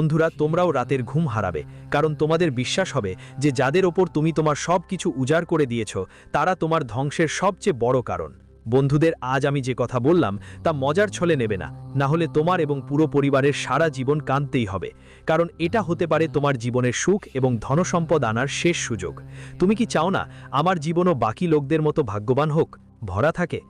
বন্ধুরা, তোমরাও রাতের ঘুম হারাবে, কারণ তোমাদের বিশ্বাস হবে যে যাদের ওপর তুমি তোমার সব কিছু উজাড় করে দিয়েছ, তারা তোমার ধ্বংসের সবচেয়ে বড় কারণ। বন্ধুদের, আজ আমি যে কথা বললাম, তা মজার ছলে নেবে না। না হলে তোমার এবং পুরো পরিবারের সারা জীবন কাঁদতেই হবে, কারণ এটা হতে পারে তোমার জীবনের সুখ এবং ধনসম্পদ আনার শেষ সুযোগ। তুমি কি চাও না, আমার জীবনও বাকি লোকদের মতো ভাগ্যবান হোক? ভরা থাকে।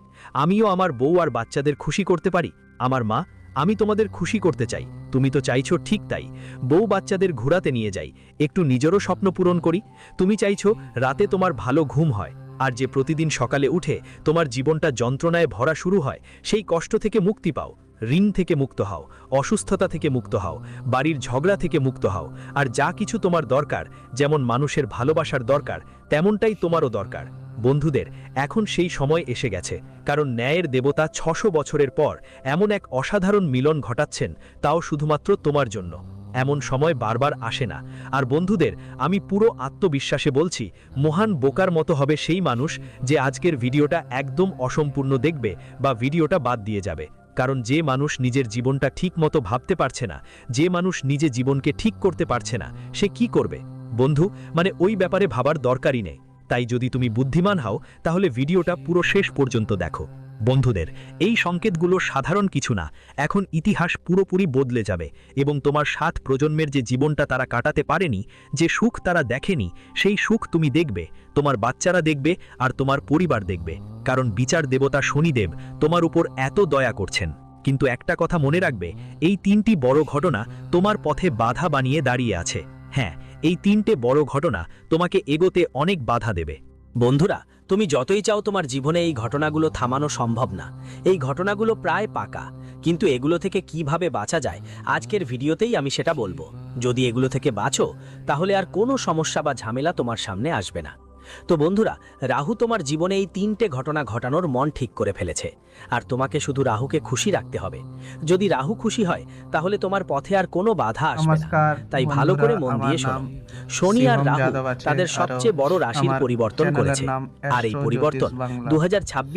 আমিও আমার বউ আর বাচ্চাদের খুশি করতে পারি? আমার মা আমি তোমাদের খুশি করতে চাই। তুমি তো চাইছো ঠিক তাই। বউ বাচ্চাদের ঘোরাতে নিয়ে যাই। একটু নিজেরও স্বপ্ন পূরণ করি। তুমি চাইছো রাতে তোমার ভালো ঘুম হয়। আর যে প্রতিদিন সকালে উঠে তোমার জীবনটা যন্ত্রণায় ভরা শুরু হয়, সেই কষ্ট থেকে মুক্তি পাও। ঋণ থেকে মুক্ত হও, অসুস্থতা থেকে মুক্ত হও, বাড়ির ঝগড়া থেকে মুক্ত হও। আর যা কিছু তোমার দরকার, যেমন মানুষের ভালোবাসার দরকার, তেমনটাই তোমারও দরকার। বন্ধুদের, এখন সেই সময় এসে গেছে, কারণ ন্যায়ের দেবতা ছশো বছরের পর এমন এক অসাধারণ মিলন ঘটাচ্ছেন, তাও শুধুমাত্র তোমার জন্য। এমন সময় বারবার আসে না, আর বন্ধুদের, আমি পুরো আত্মবিশ্বাসে বলছি, মহান বোকার মতো হবে সেই মানুষ যে আজকের ভিডিওটা একদম অসম্পূর্ণ দেখবে বা ভিডিওটা বাদ দিয়ে যাবে। কারণ যে মানুষ নিজের জীবনটা ঠিক মতো ভাবতে পারছে না, যে মানুষ নিজে জীবনকে ঠিক করতে পারছে না, সে কি করবে? বন্ধু মানে ওই ব্যাপারে ভাবার দরকারই নেই। তাই যদি তুমি বুদ্ধিমান হও, তাহলে ভিডিওটা পুরো শেষ পর্যন্ত দেখো। বন্ধুদের, এই সংকেতগুলো সাধারণ কিছু না। এখন ইতিহাস পুরোপুরি বদলে যাবে এবং তোমার সাত প্রজন্মের যে জীবনটা তারা কাটাতে পারেনি, যে সুখ তারা দেখেনি, সেই সুখ তুমি দেখবে, তোমার বাচ্চারা দেখবে আর তোমার পরিবার দেখবে। কারণ বিচার দেবতা শনিদেব তোমার উপর এত দয়া করছেন। কিন্তু একটা কথা মনে রাখবে, এই তিনটি বড় ঘটনা তোমার পথে বাধা বানিয়ে দাঁড়িয়ে আছে। হ্যাঁ এই তিনটে বড় ঘটনা তোমাকে এগোতে অনেক বাধা দেবে। বন্ধুরা, তুমি যতই চাও তোমার জীবনে এই ঘটনাগুলো থামানো সম্ভব না। এই ঘটনাগুলো প্রায় পাকা। কিন্তু এগুলো থেকে কীভাবে বাঁচা যায়, আজকের ভিডিওতেই আমি সেটা বলব। যদি এগুলো থেকে বাঁচো, তাহলে আর কোনো সমস্যা বা ঝামেলা তোমার সামনে আসবে না। তো বন্ধুরা রাহু তোমার জীবনে এই তিনটে ঘটনা ঘটানোর মন ঠিক করে ফেলেছে। আর তোমাকে শুধু রাহুকে খুশি রাখতে হবে। যদি রাহু খুশি হয় তাহলে তোমার পথে আর কোনো বাধা আসবে না। তাই ভালো করে মন দিয়ে শোনো। শনি আর রাহু তাদের সবচেয়ে বড় রাশির পরিবর্তন করেছে। আর এই পরিবর্তন। দু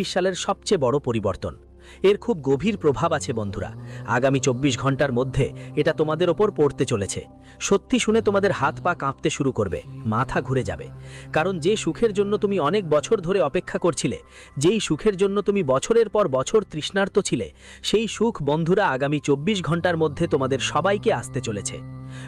সালের সবচেয়ে বড় পরিবর্তন। এর খুব গভীর প্রভাব আছে বন্ধুরা। আগামী চব্বিশ ঘণ্টার মধ্যে এটা তোমাদের ওপর পড়তে চলেছে। সত্যি শুনে তোমাদের হাত পা কাঁপতে শুরু করবে, মাথা ঘুরে যাবে। কারণ যে সুখের জন্য তুমি অনেক বছর ধরে অপেক্ষা করছিলে, যেই সুখের জন্য তুমি বছরের পর বছর তৃষ্ণার্ত ছিলে, সেই সুখ বন্ধুরা আগামী চব্বিশ ঘণ্টার মধ্যে তোমাদের সবাইকে আসতে চলেছে।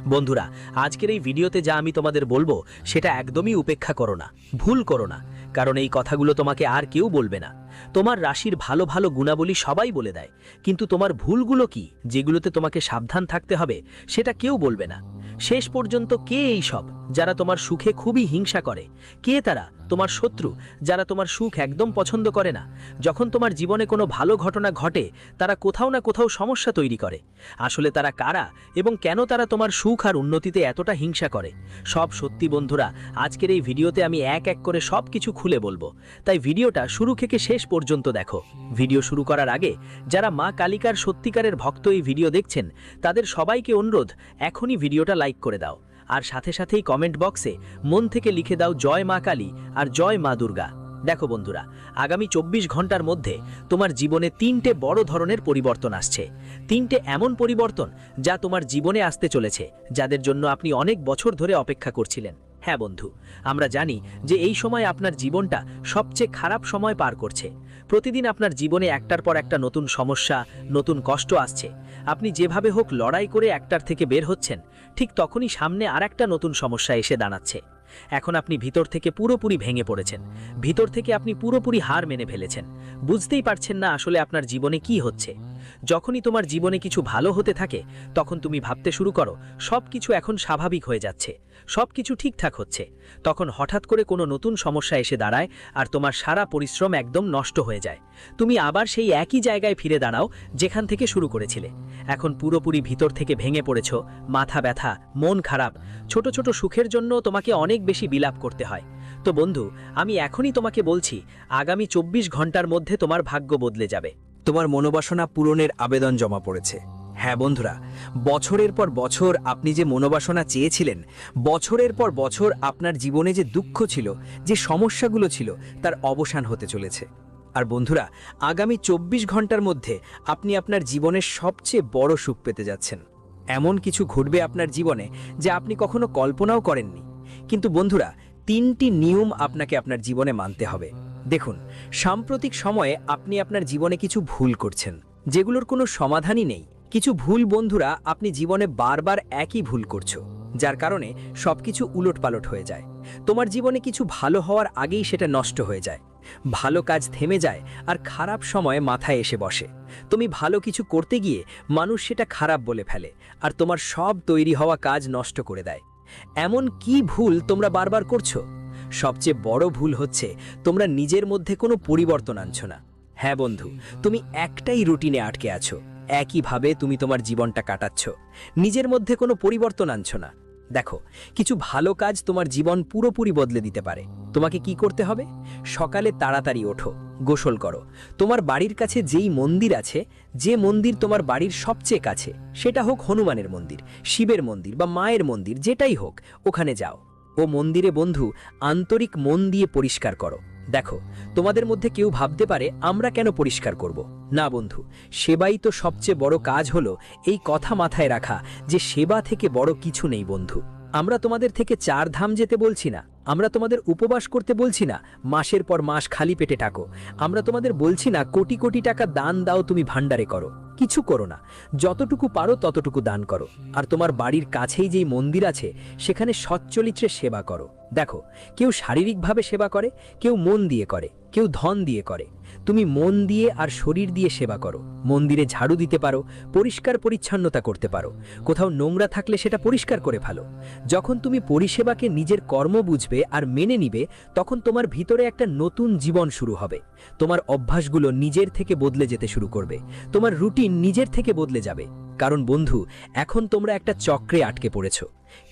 বন্ধুরা, আজকের এই ভিডিওতে যা আমি তোমাদের বলব, সেটা একদমই উপেক্ষা করো না, ভুল করো না। কারণ এই কথাগুলো তোমাকে আর কেউ বলবে না। তোমার রাশির ভালো ভালো গুণাবলী সবাই বলে দেয়। কিন্তু তোমার ভুলগুলো কি, যেগুলোতে তোমাকে সাবধান থাকতে হবে, সেটা কেউ বলবে না। শেষ পর্যন্ত কে এই সব, যারা তোমার সুখে খুবই হিংসা করে? কে তারা তোমার শত্রু, যারা তোমার সুখ একদম পছন্দ করে না। যখন তোমার জীবনে কোনো ভালো ঘটনা ঘটে, তারা কোথাও না কোথাও সমস্যা তৈরি করে। আসলে তারা কারা এবং কেন তারা তোমার সুখ আর উন্নতিতে এতটা হিংসা করে? সব সত্যি বন্ধুরা, আজকের এই ভিডিওতে আমি এক এক করে সব কিছু খুলে বলব। তাই ভিডিওটা শুরু থেকে শেষ পর্যন্ত দেখো। ভিডিও শুরু করার আগে, যারা মা কালিকার সত্যিকারের ভক্ত এই ভিডিও দেখছেন, তাদের সবাইকে অনুরোধ, এখনই ভিডিওটা লাইক করে দাও। আর সাথে সাথেই কমেন্ট বক্সে মন থেকে লিখে দাও জয় মা কালী আর জয় মা দুর্গা। দেখো বন্ধুরা, আগামী চব্বিশ ঘণ্টার মধ্যে তোমার জীবনে তিনটে বড় ধরনের পরিবর্তন আসছে। তিনটে এমন পরিবর্তন যা তোমার জীবনে আসতে চলেছে, যাদের জন্য আপনি অনেক বছর ধরে অপেক্ষা করছিলেন। হ্যাঁ বন্ধু, আমরা জানি যে এই সময় আপনার জীবনটা সবচেয়ে খারাপ সময় পার করছে। প্রতিদিন আপনার জীবনে একটার পর একটা নতুন সমস্যা, নতুন কষ্ট আসছে। আপনি যেভাবে হোক লড়াই করে একটার থেকে বের হচ্ছেন, ঠিক তখনই সামনে আর একটা নতুন সমস্যা এসে দাঁড়াচ্ছে। এখন আপনি ভিতর থেকে পুরোপুরি ভেঙে পড়েছেন। ভিতর থেকে আপনি পুরোপুরি হার মেনে ফেলেছেন। বুঝতেই পারছেন না আসলে আপনার জীবনে কি হচ্ছে। যখনই তোমার জীবনে কিছু ভালো হতে থাকে, তখন তুমি ভাবতে শুরু করো সব কিছু এখন স্বাভাবিক হয়ে যাচ্ছে। সব কিছু ঠিকঠাক হচ্ছে। তখন হঠাৎ করে কোনো নতুন সমস্যা এসে দাঁড়ায় আর তোমার সারা পরিশ্রম একদম নষ্ট হয়ে যায়। তুমি আবার সেই একই জায়গায় ফিরে দাঁড়াও যেখান থেকে শুরু করেছিলে। এখন পুরোপুরি ভিতর থেকে ভেঙে পড়েছ, মাথা ব্যথা, মন খারাপ। ছোট ছোট সুখের জন্য তোমাকে অনেক বেশি বিলাপ করতে হয়। তো বন্ধু, আমি এখনই তোমাকে বলছি, আগামী চব্বিশ ঘণ্টার মধ্যে তোমার ভাগ্য বদলে যাবে। তোমার মনোবাসনা পূরণের আবেদন জমা পড়েছে। হ্যাঁ বন্ধুরা, বছরের পর বছর আপনি যে মনোবাসনা চেয়েছিলেন, বছরের পর বছর আপনার জীবনে যে দুঃখ ছিল, যে সমস্যাগুলো ছিল, তার অবসান হতে চলেছে। আর বন্ধুরা, আগামী চব্বিশ ঘণ্টার মধ্যে আপনি আপনার জীবনের সবচেয়ে বড় সুখ পেতে যাচ্ছেন। এমন কিছু ঘটবে আপনার জীবনে যে আপনি কখনো কল্পনাও করেননি। কিন্তু বন্ধুরা, তিনটি নিয়ম আপনাকে আপনার জীবনে মানতে হবে। দেখুন, সাম্প্রতিক সময়ে আপনি আপনার জীবনে কিছু ভুল করছেন, যেগুলোর কোনো সমাধানই নেই। কিছু ভুল বন্ধুরা আপনি জীবনে বারবার একই ভুল করছ, যার কারণে সবকিছু উলটপালট হয়ে যায়। তোমার জীবনে কিছু ভালো হওয়ার আগেই সেটা নষ্ট হয়ে যায়। ভালো কাজ থেমে যায় আর খারাপ সময় মাথায় এসে বসে। তুমি ভালো কিছু করতে গিয়ে মানুষ সেটা খারাপ বলে ফেলে আর তোমার সব তৈরি হওয়া কাজ নষ্ট করে দেয়। এমন কি ভুল তোমরা বারবার করছ? সবচেয়ে বড় ভুল হচ্ছে তোমরা নিজের মধ্যে কোনো পরিবর্তন আনছো না। হ্যাঁ বন্ধু, তুমি একটাই রুটিনে আটকে আছো। একইভাবে তুমি তোমার জীবনটা কাটাচ্ছ। নিজের মধ্যে কোনো পরিবর্তন আনছো না। দেখো, কিছু ভালো কাজ তোমার জীবন পুরোপুরি বদলে দিতে পারে। তোমাকে কি করতে হবে? সকালে তাড়াতাড়ি ওঠো, গোসল করো। তোমার বাড়ির কাছে যেই মন্দির আছে, যে মন্দির তোমার বাড়ির সবচেয়ে কাছে, সেটা হোক হনুমানের মন্দির, শিবের মন্দির বা মায়ের মন্দির, যেটাই হোক, ওখানে যাও। ও মন্দিরে বন্ধু, আন্তরিক মন দিয়ে পরিষ্কার করো। দেখো, তোমাদের মধ্যে কেউ ভাবতে পারে আমরা কেন পরিষ্কার করব। না বন্ধু, সেবাই তো সবচেয়ে বড় কাজ হলো এই কথা মাথায় রাখা যে সেবা থেকে বড় কিছু নেই বন্ধু। আমরা তোমাদের থেকে চার ধাম যেতে বলছি না। আমরা তোমাদের উপবাস করতে বলছি না। মাসের পর মাস খালি পেটে টাকো আমরা তোমাদের বলছি না, কোটি কোটি টাকা দান দাও তুমি ভাণ্ডারে করো। কিছু করো না। যতটুকু পারো ততটুকু দান করো। আর তোমার বাড়ির কাছেই যেই মন্দির আছে, সেখানে সচ্চরিত্রে সেবা করো। দেখো, কেউ শারীরিকভাবে সেবা করে, কেউ মন দিয়ে করে, কেউ ধন দিয়ে করে। তুমি মন দিয়ে আর শরীর দিয়ে সেবা করো, মন্দিরে ঝাড়ু দিতে পারো, পরিষ্কার পরিচ্ছন্নতা করতে পারো, কোথাও নোংরা থাকলে সেটা পরিষ্কার করে ফেলো। যখন তুমি পরিষেবাকে নিজের কর্ম বুঝবে আর মেনে নিবে, তখন তোমার ভিতরে একটা নতুন জীবন শুরু হবে। তোমার অভ্যাসগুলো নিজের থেকে বদলে যেতে শুরু করবে। তোমার রুটিন নিজের থেকে বদলে যাবে। কারণ বন্ধু, এখন তোমরা একটা চক্রে আটকে পড়েছ।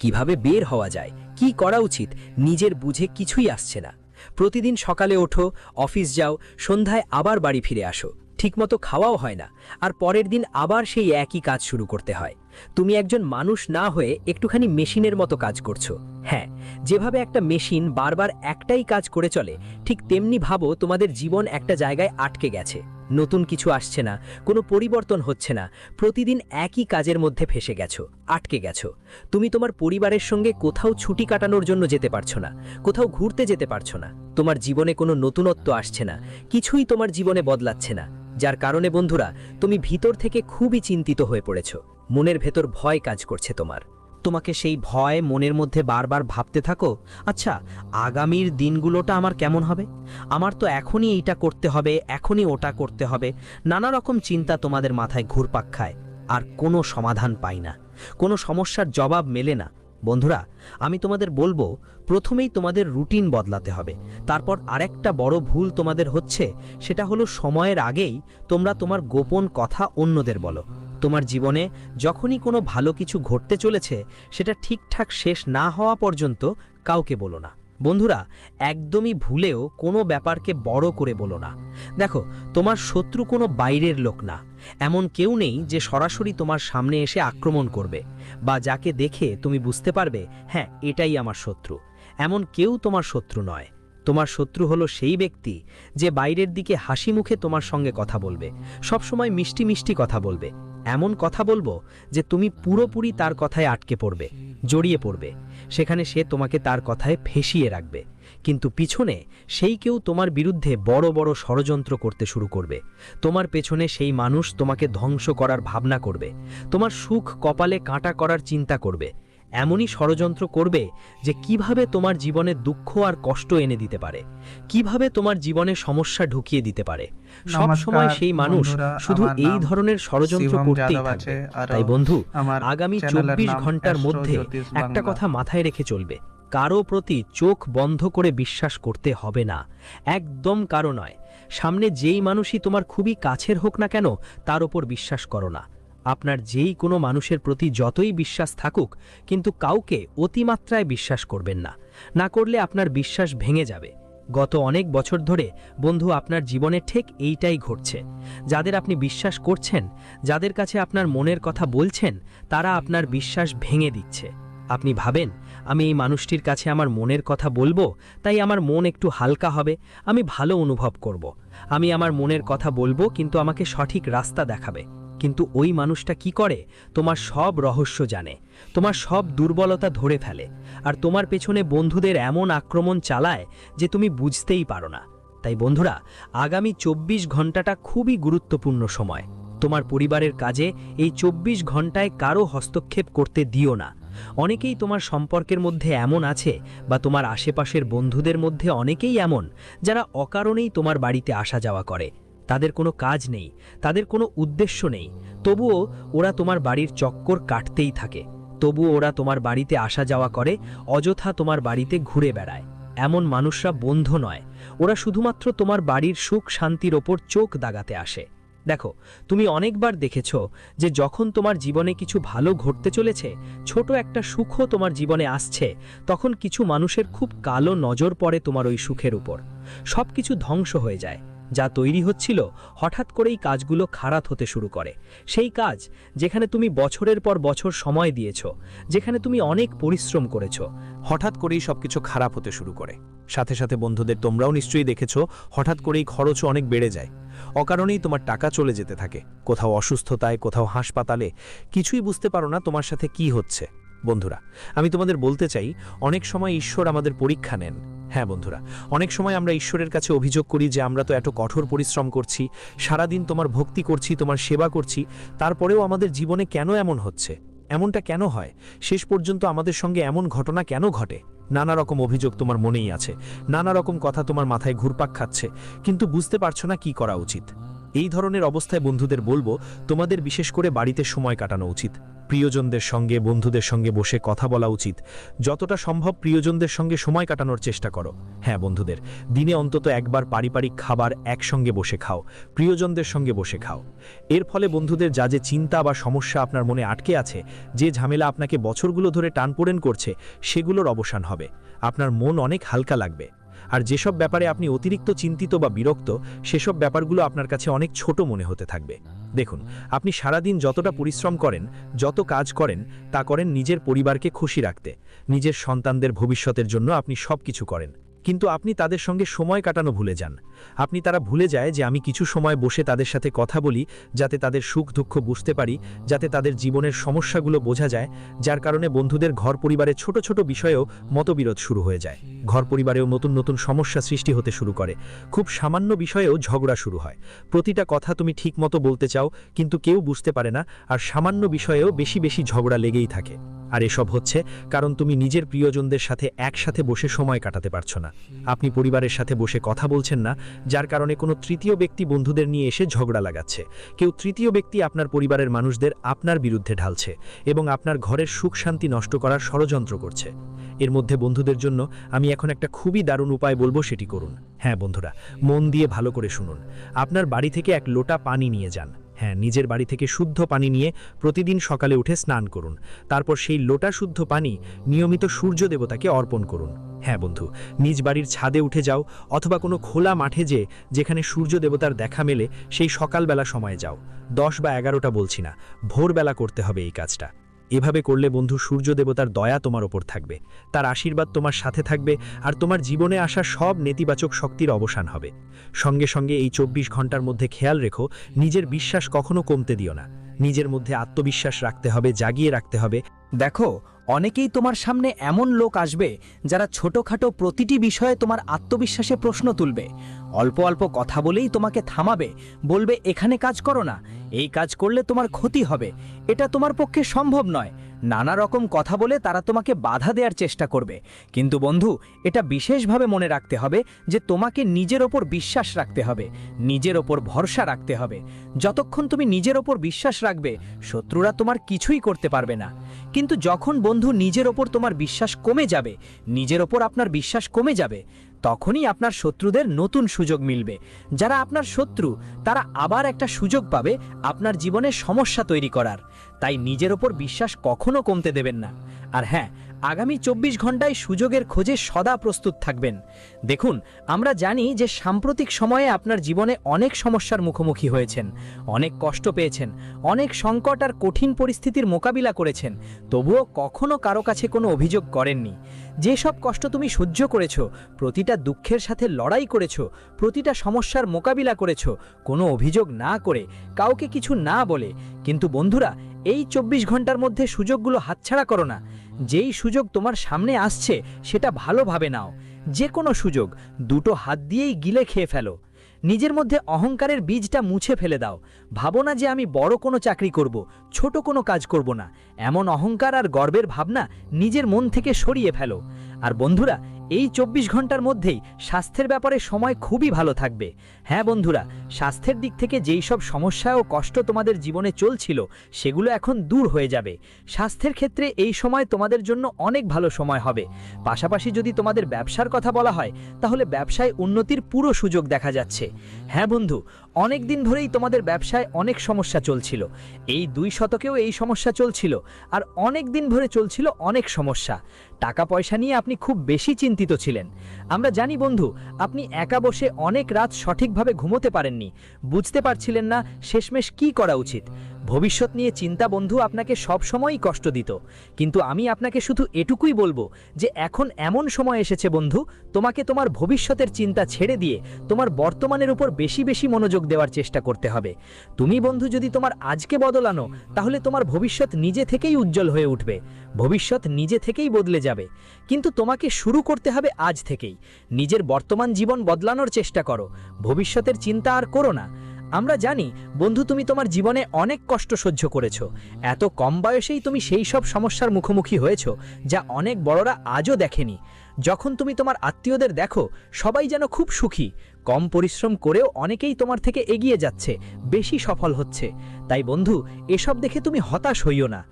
কীভাবে বের হওয়া যায়, কি করা উচিত, নিজের বুঝে কিছুই আসছে না। প্রতিদিন সকালে ওঠো, অফিস যাও, সন্ধ্যায় আবার বাড়ি ফিরে আসো। ঠিকমতো খাওয়াও হয় না, আর পরের দিন আবার সেই একই কাজ শুরু করতে হয়। তুমি একজন মানুষ না হয়ে একটুখানি মেশিনের মতো কাজ করছ। হ্যাঁ যেভাবে একটা মেশিন বারবার একটাই কাজ করে চলে, ঠিক তেমনি ভাবো তোমাদের জীবন একটা জায়গায় আটকে গেছে। নতুন কিছু আসছে না, কোনো পরিবর্তন হচ্ছে না, প্রতিদিন একই কাজের মধ্যে ফেসে গেছো, আটকে গেছো। তুমি তোমার পরিবারের সঙ্গে কোথাও ছুটি কাটানোর জন্য যেতে পারছ না, কোথাও ঘুরতে যেতে পারছ না, তোমার জীবনে কোনো নতুনত্ব আসছে না, কিছুই তোমার জীবনে বদলাচ্ছে না। যার কারণে বন্ধুরা, তুমি ভিতর থেকে খুবই চিন্তিত হয়ে পড়েছ, মনের ভেতর ভয় কাজ করছে তোমার। তোমাকে সেই ভয় মনের মধ্যে বারবার ভাবতে থাকো? আচ্ছা আগামীর দিনগুলোটা আমার কেমন হবে? আমার তো এখনই এইটা করতে হবে, এখনই ওটা করতে হবে। নানা রকম চিন্তা তোমাদের মাথায় ঘুরপাক খায়, আর কোনো সমাধান পাই না। কোনো সমস্যার জবাব মেলে না। বন্ধুরা, আমি তোমাদের বলব, প্রথমেই তোমাদের রুটিন বদলাতে হবে। তারপর আরেকটা বড় ভুল তোমাদের হচ্ছে, সেটা হলো সময়ের আগেই তোমরা তোমার গোপন কথা অন্যদের বলো। তোমার জীবনে যখনই কোনো ভালো কিছু ঘটতে চলেছে, সেটা ঠিকঠাক শেষ না হওয়া পর্যন্ত কাউকে বলো না। বন্ধুরা, একদমই ভুলেও কোনো ব্যাপারকে বড় করে বলো না। দেখো, তোমার শত্রু কোনো বাইরের লোক না। এমন কেউ নেই যে সরাসরি তোমার সামনে এসে আক্রমণ করবে বা যাকে দেখে তুমি বুঝতে পারবে হ্যাঁ এটাই আমার শত্রু। এমন কেউ তোমার শত্রু নয়। তোমার শত্রু হলো সেই ব্যক্তি যে বাইরের দিকে হাসি মুখে তোমার সঙ্গে কথা বলবে, সবসময় মিষ্টি মিষ্টি কথা বলবে। এমন কথা বলব যে তুমি পুরোপুরি তার কথায় আটকে পড়বে, জড়িয়ে পড়বে। সেখানে সে তোমাকে তার কথায় ফেসিয়ে রাখবে। কিন্তু পিছনে সেই কেউ তোমার বিরুদ্ধে বড় বড় ষড়যন্ত্র করতে শুরু করবে। তোমার পেছনে সেই মানুষ তোমাকে ধ্বংস করার ভাবনা করবে। তোমার সুখ কপালে কাঁটা করার চিন্তা করবে। এমনই ষড়যন্ত্র করবে যে কীভাবে তোমার জীবনে দুঃখ আর কষ্ট এনে দিতে পারে কীভাবে তোমার জীবনে সমস্যা ঢুকিয়ে দিতে পারে। সব সময় সেই মানুষ শুধু এই ধরনের ষড়যন্ত্র করতেই থাকবে। তাই বন্ধু আগামী চব্বিশ ঘণ্টার মধ্যে একটা কথা মাথায় রেখে চলবে কারও প্রতি চোখ বন্ধ করে বিশ্বাস করতে হবে না একদম কারও নয়। সামনে যেই মানুষই তোমার খুবই কাছের হোক না কেন তার ওপর বিশ্বাস করো না। আপনার যেই কোনো মানুষের প্রতি যতই বিশ্বাস থাকুক, কিন্তু কাউকে অতিমাত্রায় বিশ্বাস করবেন না। না করলে আপনার বিশ্বাস ভেঙে যাবে। গত অনেক বছর ধরে বন্ধু আপনার জীবনে ঠিক এইটাই ঘটছে। যাদের আপনি বিশ্বাস করছেন, যাদের কাছে আপনার মনের কথা বলছেন, তারা আপনার বিশ্বাস ভেঙে দিচ্ছে। আপনি ভাবেন, আমি এই মানুষটির কাছে আমার মনের কথা বলব, তাই আমার মন একটু হালকা হবে, আমি ভালো অনুভব করব। আমি আমার মনের কথা বলব, কিন্তু আমাকে সঠিক রাস্তা দেখাবে। কিন্তু ওই মানুষটা কি করে? তোমার সব রহস্য জানে। তোমার সব দুর্বলতা ধরে ফেলে। আর তোমার পেছনে বন্ধুদের এমন আক্রমণ চালায় যে তুমি বুঝতেই পারো না। তাই বন্ধুরা, আগামী চব্বিশ ঘন্টাটা খুবই গুরুত্বপূর্ণ সময়। তোমার পরিবারের কাজে এই চব্বিশ ঘন্টায় কারও হস্তক্ষেপ করতে দিও না। অনেকেই তোমার সম্পর্কের মধ্যে এমন আছে বা তোমার আশেপাশের বন্ধুদের মধ্যে অনেকেই এমন যারা অকারণেই তোমার বাড়িতে আসা যাওয়া করে। তাদের কোনো কাজ নেই, তাদের কোনো উদ্দেশ্য নেই। তবুও ওরা তোমার বাড়ির চক্কর কাটতেই থাকে। তবুও ওরা তোমার বাড়িতে আসা যাওয়া করে, অযথা তোমার বাড়িতে ঘুরে বেড়ায়। এমন মানুষরা বন্ধু নয়। ওরা শুধুমাত্র তোমার বাড়ির সুখ শান্তির ওপর চোখ দাগাতে আসে। দেখো, তুমি অনেকবার দেখেছ যে যখন তোমার জীবনে কিছু ভালো ঘটতে চলেছে, ছোট একটা সুখও তোমার জীবনে আসছে, তখন কিছু মানুষের খুব কালো নজর পড়ে তোমার ওই সুখের উপর। সব কিছু ধ্বংস হয়ে যায়। যা তৈরি হচ্ছিল হঠাৎ করেই কাজগুলো খারাপ হতে শুরু করে। সেই কাজ যেখানে তুমি বছরের পর বছর সময় দিয়েছ, যেখানে তুমি অনেক পরিশ্রম করেছ, হঠাৎ করেই সবকিছু খারাপ হতে শুরু করে। সাথে সাথে বন্ধুদের তোমরাও নিশ্চয়ই দেখেছ, হঠাৎ করেই খরচও অনেক বেড়ে যায়। অকারণেই তোমার টাকা চলে যেতে থাকে, কোথাও অসুস্থতায়, কোথাও হাসপাতালে। কিছুই বুঝতে পারো না তোমার সাথে কি হচ্ছে। বন্ধুরা, আমি তোমাদের বলতে চাই, অনেক সময় ঈশ্বর আমাদের পরীক্ষা নেন। হ্যাঁ বন্ধুরা, অনেক সময় আমরা ঈশ্বরের কাছে অভিযোগ করি যে আমরা তো এত কঠোর পরিশ্রম করছি, সারাদিন তোমার ভক্তি করছি, তোমার সেবা করছি, তারপরেও আমাদের জীবনে কেন এমন হচ্ছে? এমনটা কেন হয়? শেষ পর্যন্ত আমাদের সঙ্গে এমন ঘটনা কেন ঘটে? নানা রকম অভিযোগ তোমার মনেই আছে, নানা রকম কথা তোমার মাথায় ঘুরপাক খাচ্ছে, কিন্তু বুঝতে পারছ না কি করা উচিত। এই ধরনের অবস্থায় বন্ধুদের বলব, তোমাদের বিশেষ করে বাড়িতে সময় কাটানো উচিত। প্রিয়জনদের সঙ্গে, বন্ধুদের সঙ্গে বসে কথা বলা উচিত। যতটা সম্ভব প্রিয়জনদের সঙ্গে সময় কাটানোর চেষ্টা করো। হ্যাঁ বন্ধুদের, দিনে অন্তত একবার পারিবারিক খাবার একসঙ্গে বসে খাও, প্রিয়জনদের সঙ্গে বসে খাও। এর ফলে বন্ধুদের যা যে চিন্তা বা সমস্যা আপনার মনে আটকে আছে, যে ঝামেলা আপনাকে বছরগুলো ধরে টানপোড়েন করছে, সেগুলোর অবসান হবে। আপনার মন অনেক হালকা লাগবে। আর যেসব ব্যাপারে আপনি অতিরিক্ত চিন্তিত বা বিরক্ত, সেসব ব্যাপারগুলো আপনার কাছে অনেক ছোট মনে হতে থাকবে। দেখুন, আপনি সারাদিন যতটা পরিশ্রম করেন, যত কাজ করেন, তা করেন নিজের পরিবারকে খুশি রাখতে। নিজের সন্তানদের ভবিষ্যতের জন্য আপনি সব কিছু করেন। কিন্তু আপনি তাদের সঙ্গে সময় কাটানো ভুলে যান। আপনি তারা ভুলে যায় যে আমি কিছু সময় বসে তাদের সাথে কথা বলি, যাতে তাদের সুখ দুঃখ বুঝতে পারি, যাতে তাদের জীবনের সমস্যাগুলো বোঝা যায়, যার কারণে বন্ধুদের ঘর পরিবারে ছোট ছোট বিষয়েও মতবিরোধ শুরু হয়ে যায়। ঘর পরিবারেও নতুন নতুন সমস্যা সৃষ্টি হতে শুরু করে। খুব সামান্য বিষয়েও ঝগড়া শুরু হয়। প্রতিটা কথা তুমি ঠিক মতো বলতে চাও, কিন্তু কেউ বুঝতে পারে না, আর সামান্য বিষয়েও বেশি বেশি ঝগড়া লেগেই থাকে। আর এসব হচ্ছে কারণ তুমি নিজের প্রিয়জনদের সাথে একসাথে বসে সময় কাটাতে পারছ না। আপনি পরিবারের সাথে বসে কথা বলছেন না যার কারণে কোনো তৃতীয় ব্যক্তি বন্ধুদের নিয়ে এসে ঝগড়া লাগাচ্ছে। কেউ তৃতীয় ব্যক্তি আপনার পরিবারের মানুষদের আপনার বিরুদ্ধে ঢালছে এবং আপনার ঘরের সুখ শান্তি নষ্ট করার ষড়যন্ত্র করছে। এর মধ্যে বন্ধুদের জন্য আমি এখন একটা খুবই দারুণ উপায় বলব সেটি করুন। হ্যাঁ বন্ধুরা, মন দিয়ে ভালো করে শুনুন। আপনার বাড়ি থেকে এক লোটা পানি নিয়ে যান। হ্যাঁ নিজের বাড়ি থেকে শুদ্ধ পানি নিয়ে প্রতিদিন সকালে উঠে স্নান করুন। তারপর সেই লোটা শুদ্ধ পানি নিয়মিত সূর্য দেবতাকে অর্পণ করুন। হ্যাঁ বন্ধু, নিজ বাড়ির ছাদে উঠে যাও অথবা কোনো খোলা মাঠে যে যেখানে সূর্য দেবতার দেখা মেলে সেই সকালবেলা সময়ে যাও। দশ বা এগারোটা বলছি না, ভোরবেলা করতে হবে এই কাজটা। এভাবে করলে বন্ধু সূর্য দেবতার দয়া তোমার ওপর থাকবে, তার আশীর্বাদ তোমার সাথে থাকবে আর তোমার জীবনে আসা সব নেতিবাচক শক্তির অবসান হবে। সঙ্গে সঙ্গে এই চব্বিশ ঘণ্টার মধ্যে খেয়াল রেখো, নিজের বিশ্বাস কখনো কমতে দিও না। নিজের মধ্যে আত্মবিশ্বাস রাখতে হবে, জাগিয়ে রাখতে হবে। দেখো অনেকেই তোমার সামনে এমন লোক আসবে যারা ছোটখাটো প্রতিটি বিষয়ে তোমার আত্মবিশ্বাসে প্রশ্ন তুলবে। অল্প অল্প কথা বলেই তোমাকে থামাবে, বলবে, এখানে কাজ করো না। এই কাজ করলে তোমার ক্ষতি হবে। এটা তোমার পক্ষে সম্ভব নয়। নানা রকম কথা বলে তারা তোমাকে বাধা দেওয়ার চেষ্টা করবে। কিন্তু বন্ধু, এটা বিশেষভাবে মনে রাখতে হবে যে তোমাকে নিজের ওপর বিশ্বাস রাখতে হবে, নিজের ওপর ভরসা রাখতে হবে। যতক্ষণ তুমি নিজের ওপর বিশ্বাস রাখবে, শত্রুরা তোমার কিছুই করতে পারবে না। কিন্তু যখন বন্ধু নিজের ওপর তোমার বিশ্বাস কমে যাবে, নিজের ওপর আপনার বিশ্বাস কমে যাবে, তখনই আপনার শত্রুদের নতুন সুযোগ মিলবে। যারা আপনার শত্রু, তারা আবার একটা সুযোগ পাবে আপনার জীবনে সমস্যা তৈরি করার। তাই নিজের ওপর বিশ্বাস কখনো কমতে দেবেন না। আর হ্যাঁ আগামী চব্বিশ ঘন্টায় সুযোগের খোঁজে সদা প্রস্তুত থাকবেন। দেখুন, আমরা জানি যে সাম্প্রতিক সময়ে আপনার জীবনে অনেক সমস্যার মুখোমুখি হয়েছেন, অনেক কষ্ট পেয়েছেন, অনেক সংকট আর কঠিন পরিস্থিতির মোকাবিলা করেছেন, তবুও কখনো কারও কাছে কোনো অভিযোগ করেননি। যেসব কষ্ট তুমি সহ্য করেছ, প্রতিটা দুঃখের সাথে লড়াই করেছ, প্রতিটা সমস্যার মোকাবিলা করেছ, কোনো অভিযোগ না করে, কাউকে কিছু না বলে। কিন্তু বন্ধুরা, এই চব্বিশ ঘণ্টার মধ্যে সুযোগগুলো হাতছাড়া করো না। যেই সুযোগ তোমার সামনে আসছে, সেটা ভালোভাবে নাও। যে কোনো সুযোগ, দুটো হাত দিয়েই গিলে খেয়ে ফেলো। নিজের মধ্যে অহংকারের বীজটা মুছে ফেলে দাও। ভাবো না যে আমি বড় কোনো চাকরি করব, ছোট কোনো কাজ করব না। এমন অহংকার আর গর্বের ভাবনা নিজের মন থেকে সরিয়ে ফেলো। আর বন্ধুরা এই চব্বিশ ঘণ্টার মধ্যেই স্বাস্থ্যের ব্যাপারে সময় খুবই ভালো থাকবে। হ্যাঁ বন্ধুরা, স্বাস্থ্যের দিক থেকে যেই সব সমস্যা ও কষ্ট তোমাদের জীবনে চলছিল, সেগুলো এখন দূর হয়ে যাবে। স্বাস্থ্যের ক্ষেত্রে এই সময় তোমাদের জন্য অনেক ভালো সময় হবে। পাশাপাশি যদি তোমাদের ব্যবসার কথা বলা হয়, তাহলে ব্যবসায় উন্নতির পুরো সুযোগ দেখা যাচ্ছে। হ্যাঁ বন্ধু অনেক দিন ধরেই তোমাদের ব্যবসায় অনেক সমস্যা চলছিল। এই দুই শতকেও এই সমস্যা চলছিল আর অনেক দিন ধরে চলছিল অনেক সমস্যা। টাকা পয়সা নিয়ে আপনি খুব বেশি চিন্তিত ছিলেন। আমরা জানি বন্ধু, আপনি একা বসে অনেক রাত সঠিকভাবে ঘুমোতে পারেননি। বুঝতে পারছিলেন না শেষমেশ কি করা উচিত। ভবিষ্যৎ নিয়ে চিন্তা বন্ধু আপনাকে সবসময়ই কষ্ট দিত। কিন্তু আমি আপনাকে শুধু এটুকুই বলব যে এখন এমন সময় এসেছে বন্ধু, তোমাকে তোমার ভবিষ্যতের চিন্তা ছেড়ে দিয়ে তোমার বর্তমানের উপর বেশি বেশি মনোযোগ দেওয়ার চেষ্টা করতে হবে। তুমি বন্ধু যদি তোমার আজকে বদলানো তাহলে তোমার ভবিষ্যৎ নিজে থেকেই উজ্জ্বল হয়ে উঠবে। ভবিষ্যৎ নিজে থেকেই বদলে যাবে। কিন্তু তোমাকে শুরু করতে হবে আজ থেকেই। নিজের বর্তমান জীবন বদলানোর চেষ্টা করো। ভবিষ্যতের চিন্তা আর করো না। আমরা জানি, বন্ধু, তুমি তোমার জীবনে অনেক কষ্ট সহ্য করেছ। এত কম বয়সেই তুমি সেই সব সমস্যার মুখোমুখি হয়েছো, যা অনেক বড়রা আজও দেখেনি। যখন তুমি তোমার আত্মীয়দের দেখো, সবাই যেন খুব সুখী। কম পরিশ্রম করেও অনেকেই তোমার থেকে এগিয়ে যাচ্ছে, বেশি সফল হচ্ছে। তাই বন্ধু, এসব দেখে তুমি হতাশ হইও না।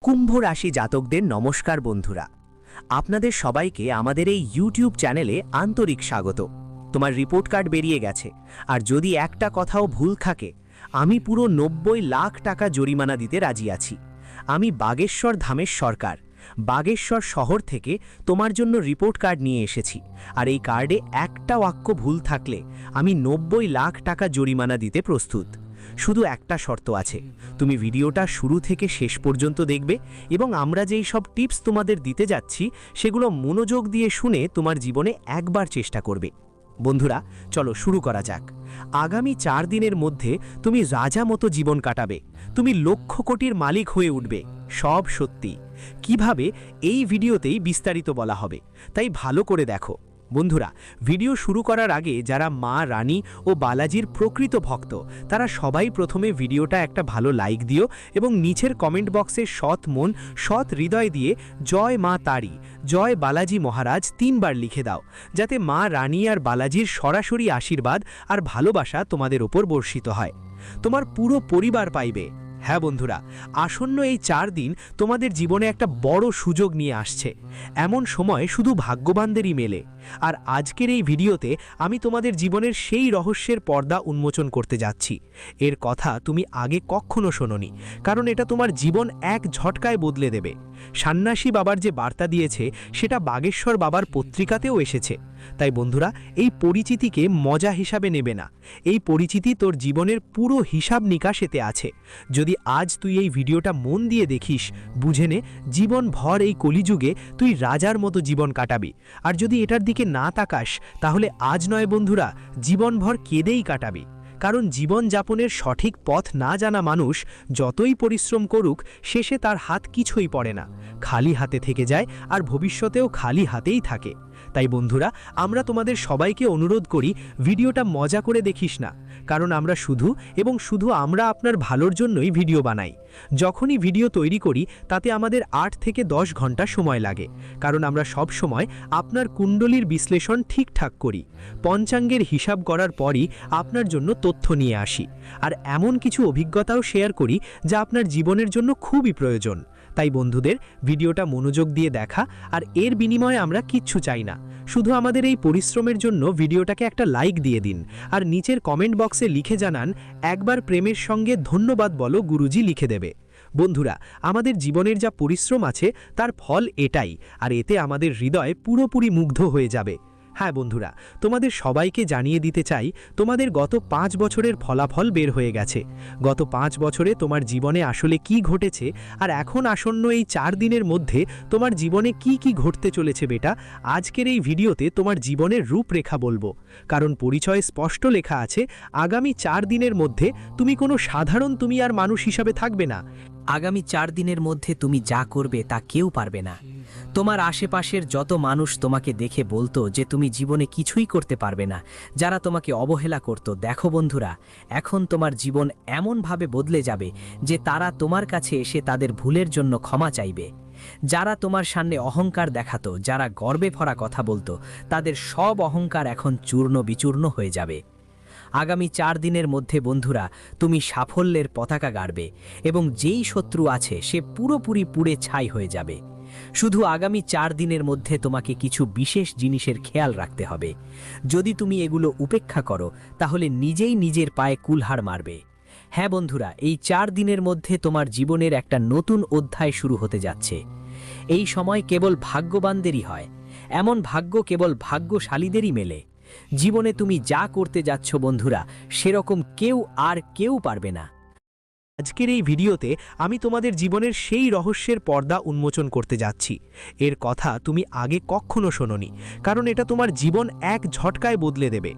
কুম্ভ রাশি জাতকদের নমস্কার, বন্ধুরা। আপনাদের সবাইকে আমাদের এই ইউটিউব চ্যানেলে আন্তরিক স্বাগত। তোমার রিপোর্ট কার্ড বেরিয়ে গেছে। আর যদি একটা কথাও ভুল থাকে, আমি পুরো নব্বই লাখ টাকা জরিমানা দিতে রাজি আছি। আমি বাগেশ্বর ধামের সরকার। বাগেশ্বর শহর থেকে তোমার জন্য রিপোর্ট কার্ড নিয়ে এসেছি। আর এই কার্ডে একটা বাক্য ভুল থাকলে, আমি নব্বই লাখ টাকা জরিমানা দিতে প্রস্তুত। শুধু একটা শর্ত আছে, তুমি ভিডিওটা শুরু থেকে শেষ পর্যন্ত দেখবে এবং আমরা যেই সব টিপস তোমাদের দিতে যাচ্ছি, সেগুলো মনোযোগ দিয়ে শুনে তোমার জীবনে একবার চেষ্টা করবে। বন্ধুরা, চলো শুরু করা যাক। আগামী চার দিনের মধ্যে তুমি রাজা মতো জীবন কাটাবে। তুমি লক্ষ কোটির মালিক হয়ে উঠবে। সব সত্যি। কীভাবে? এই ভিডিওতেই বিস্তারিত বলা হবে। তাই ভালো করে দেখো। বন্ধুরা, ভিডিও শুরু করার আগে যারা মা, রানী ও বালাজির প্রকৃত ভক্ত, তারা সবাই প্রথমে ভিডিওটা একটা ভালো লাইক দিও এবং নিচের কমেন্ট বক্সে সৎ মন, সৎ হৃদয় দিয়ে জয় মা তারি। জয় বালাজি মহারাজ তিনবার লিখে দাও, যাতে মা রানী আর বালাজির সরাসরি আশীর্বাদ আর ভালোবাসা তোমাদের ওপর বর্ষিত হয়। তোমার পুরো পরিবার পাইবে। হ্যাঁ বন্ধুরা, আসন্ন এই চার দিন তোমাদের জীবনে একটা বড় সুযোগ নিয়ে আসছে। এমন সময় শুধু ভাগ্যবানদেরই মেলে। আর আজকের এই ভিডিওতে আমি তোমাদের জীবনের সেই রহস্যের পর্দা উন্মোচন করতে যাচ্ছি। এর কথা তুমি আগে কখনো শোনোনি, কারণ এটা তোমার জীবন এক ঝটকায় বদলে দেবে। সন্ন্যাসী বাবার যে বার্তা দিয়েছে, সেটা বাগেশ্বর বাবার পত্রিকাতেও এসেছে। তাই বন্ধুরা, এই পরিচিতিকে মজা হিসাবে নেবে না। এই পরিচিতি তোর জীবনের পুরো হিসাব নিকাশ এতে আছে। যদি আজ তুই এই ভিডিওটা মন দিয়ে দেখিস, বুঝে নে জীবন ভর এই কলিযুগে তুই রাজার মতো জীবন কাটাবি। আর যদি এটার দিকে না তাকাস, তাহলে আজ নয় বন্ধুরা, জীবনভর কেঁদেই কাটাবি। কারণ জীবন যাপনের সঠিক পথ না জানা মানুষ, যতই পরিশ্রম করুক, শেষে তার হাত কিছুই পড়ে না। খালি হাতে থেকে যায়, আর ভবিষ্যতেও খালি হাতেই থাকে। তাই বন্ধুরা, আমরা তোমাদের সবাইকে অনুরোধ করি, ভিডিওটা মজা করে দেখিস না। কারণ আমরা শুধু এবং শুধু আমরা আপনার ভালোর জন্যই ভিডিও বানাই। যখনই ভিডিও তৈরি করি, তাতে আমাদের আট থেকে দশ ঘণ্টা সময় লাগে। কারণ আমরা সব সময় আপনার কুণ্ডলীর বিশ্লেষণ ঠিকঠাক করি। পঞ্চাঙ্গের হিসাব করার পরই আপনার জন্য তথ্য নিয়ে আসি। আর এমন কিছু অভিজ্ঞতাও শেয়ার করি, যা আপনার জীবনের জন্য খুবই প্রয়োজন। তাই বন্ধুদের ভিডিওটা মনোযোগ দিয়ে দেখা আর এর বিনিময়ে আমরা কিচ্ছু চাই না। শুধু আমাদের এই পরিশ্রমের জন্য ভিডিওটাকে একটা লাইক দিয়ে দিন আর নিচের কমেন্ট বক্সে লিখে জানান, একবার প্রেমের সঙ্গে ধন্যবাদ বলো গুরুজি লিখে দেবে। বন্ধুরা, আমাদের জীবনের যা পরিশ্রম আছে তার ফল এটাই আর এতে আমাদের হৃদয় পুরোপুরি মুগ্ধ হয়ে যাবে। হ্যাঁ বন্ধুরা, তোমাদের সবাইকে জানিয়ে দিতে চাই, তোমাদের গত পাঁচ বছরের ফলাফল বের হয়ে গেছে। গত পাঁচ বছরে তোমার জীবনে আসলে কি ঘটেছে আর এখন আসন্ন এই চার দিনের মধ্যে তোমার জীবনে কি কি ঘটতে চলেছে বেটা, আজকের এই ভিডিওতে তোমার জীবনের রূপরেখা বলব। কারণ পরিচয়ে স্পষ্ট লেখা আছে, আগামী চার দিনের মধ্যে তুমি কোনো সাধারণ তুমি আর মানুষ হিসাবে থাকবে না। আগামী চার দিনের মধ্যে তুমি যা করবে তা কেউ পারবে না। তোমার আশেপাশের যত মানুষ তোমাকে দেখে বলতো যে তুমি জীবনে কিছুই করতে পারবে না, যারা তোমাকে অবহেলা করত, দেখো বন্ধুরা, এখন তোমার জীবন এমনভাবে বদলে যাবে যে তারা তোমার কাছে এসে তাদের ভুলের জন্য ক্ষমা চাইবে। যারা তোমার সামনে অহংকার দেখাতো, যারা গর্বে ভরা কথা বলতো, তাদের সব অহংকার এখন চূর্ণ বিচূর্ণ হয়ে যাবে। আগামী চার দিনের মধ্যে বন্ধুরা, তুমি সাফল্যের পতাকা গাড়বে এবং যেই শত্রু আছে, সে পুরোপুরি পুড়ে ছাই হয়ে যাবে। শুধু আগামী চার দিনের মধ্যে তোমাকে কিছু বিশেষ জিনিসের খেয়াল রাখতে হবে। যদি তুমি এগুলো উপেক্ষা করো, তাহলে নিজেই নিজের পায়ে কুলহার মারবে। হ্যাঁ বন্ধুরা, এই চার দিনের মধ্যে তোমার জীবনের একটা নতুন অধ্যায় শুরু হতে যাচ্ছে। এই সময় কেবল ভাগ্যবানদেরই হয়। এমন ভাগ্য কেবল ভাগ্যশালীদেরই মেলে। জীবনে তুমি যা করতে যাচ্ছ বন্ধুরা, সেরকম কেউ আর কেউ পারবে না। আজকের এই ভিডিওতে আমি তোমাদের জীবনের সেই রহস্যের পর্দা উন্মোচন করতে যাচ্ছি। এর কথা তুমি আগে কখনো শোনোনি, কারণ এটা তোমার জীবন এক ঝটকায় বদলে দেবে।